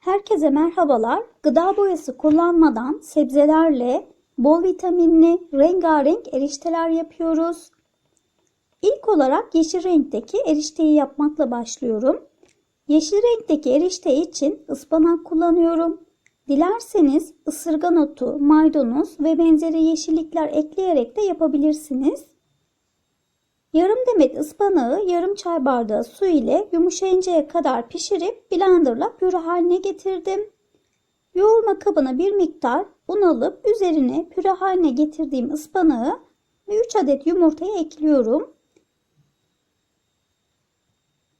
Herkese merhabalar. Gıda boyası kullanmadan sebzelerle bol vitaminli rengarenk erişteler yapıyoruz. İlk olarak yeşil renkteki erişteyi yapmakla başlıyorum. Yeşil renkteki erişte için ıspanak kullanıyorum. Dilerseniz ısırgan otu, maydanoz ve benzeri yeşillikler ekleyerek de yapabilirsiniz. Yarım demet ıspanağı yarım çay bardağı su ile yumuşayıncaya kadar pişirip blenderla püre haline getirdim. Yoğurma kabına bir miktar un alıp üzerine püre haline getirdiğim ıspanağı ve 3 adet yumurtayı ekliyorum.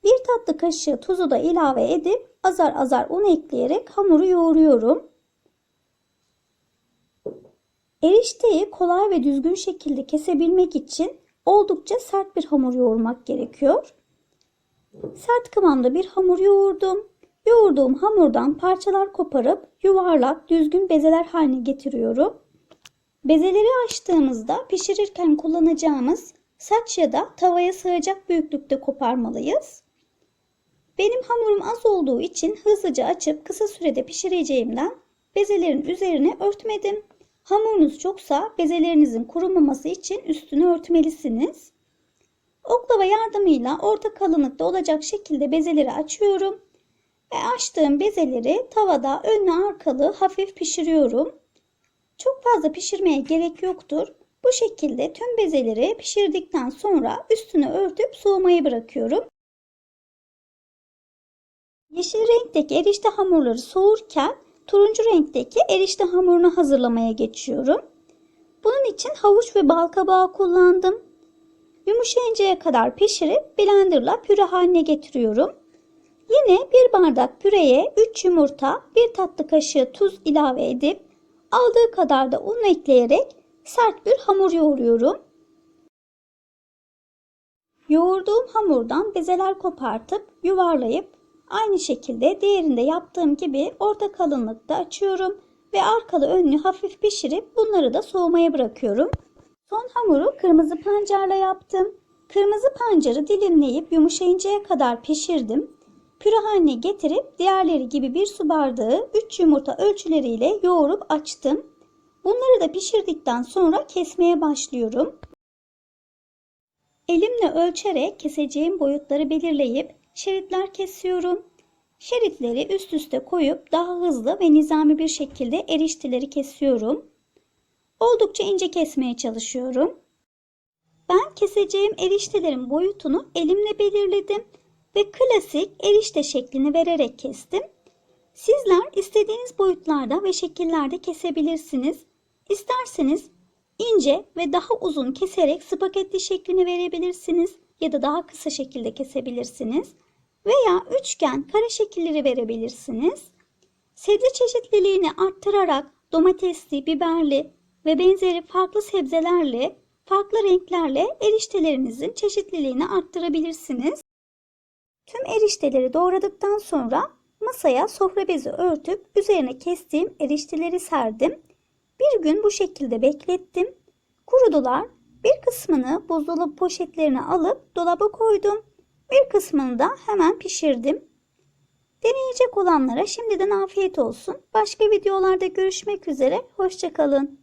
Bir tatlı kaşığı tuzu da ilave edip azar azar un ekleyerek hamuru yoğuruyorum. Erişteyi kolay ve düzgün şekilde kesebilmek için oldukça sert bir hamur yoğurmak gerekiyor. Sert kıvamda bir hamur yoğurdum. Yoğurduğum hamurdan parçalar koparıp yuvarlak düzgün bezeler haline getiriyorum. Bezeleri açtığımızda pişirirken kullanacağımız saç ya da tavaya sığacak büyüklükte koparmalıyız. Benim hamurum az olduğu için hızlıca açıp kısa sürede pişireceğimden bezelerin üzerine örtmedim. Hamurunuz çoksa bezelerinizin kurumaması için üstünü örtmelisiniz. Oklava yardımıyla orta kalınlıkta olacak şekilde bezeleri açıyorum. Ve açtığım bezeleri tavada önlü arkalı hafif pişiriyorum. Çok fazla pişirmeye gerek yoktur. Bu şekilde tüm bezeleri pişirdikten sonra üstünü örtüp soğumaya bırakıyorum. Yeşil renkteki erişte hamurları soğurken turuncu renkteki erişte hamurunu hazırlamaya geçiyorum. Bunun için havuç ve bal kabağı kullandım. Yumuşayıncaya kadar pişirip blenderla püre haline getiriyorum. Yine bir bardak püreye 3 yumurta, 1 tatlı kaşığı tuz ilave edip aldığı kadar da un ekleyerek sert bir hamur yoğuruyorum. Yoğurduğum hamurdan bezeler kopartıp yuvarlayıp Aynı şekilde diğerinde yaptığım gibi orta kalınlıkta açıyorum ve arkalı önlü hafif pişirip bunları da soğumaya bırakıyorum. Son hamuru kırmızı pancarla yaptım. Kırmızı pancarı dilimleyip yumuşayıncaya kadar pişirdim. Püre haline getirip diğerleri gibi bir su bardağı 3 yumurta ölçüleriyle yoğurup açtım. Bunları da pişirdikten sonra kesmeye başlıyorum. Elimle ölçerek keseceğim boyutları belirleyip şeritler kesiyorum. Şeritleri üst üste koyup daha hızlı ve nizami bir şekilde erişteleri kesiyorum. Oldukça ince kesmeye çalışıyorum. Ben keseceğim eriştelerin boyutunu elimle belirledim ve klasik erişte şeklini vererek kestim. Sizler istediğiniz boyutlarda ve şekillerde kesebilirsiniz. İsterseniz ince ve daha uzun keserek spagetti şeklini verebilirsiniz ya da daha kısa şekilde kesebilirsiniz veya üçgen, kare şekilleri verebilirsiniz. Sebze çeşitliliğini arttırarak domatesli, biberli ve benzeri farklı sebzelerle, farklı renklerle eriştelerinizin çeşitliliğini arttırabilirsiniz. Tüm erişteleri doğradıktan sonra masaya sofra bezi örtüp üzerine kestiğim erişteleri serdim. Bir gün bu şekilde beklettim. Kurudular. Bir kısmını buzdolabı poşetlerine alıp dolaba koydum. Bir kısmını da hemen pişirdim. Deneyecek olanlara şimdiden afiyet olsun. Başka videolarda görüşmek üzere. Hoşçakalın.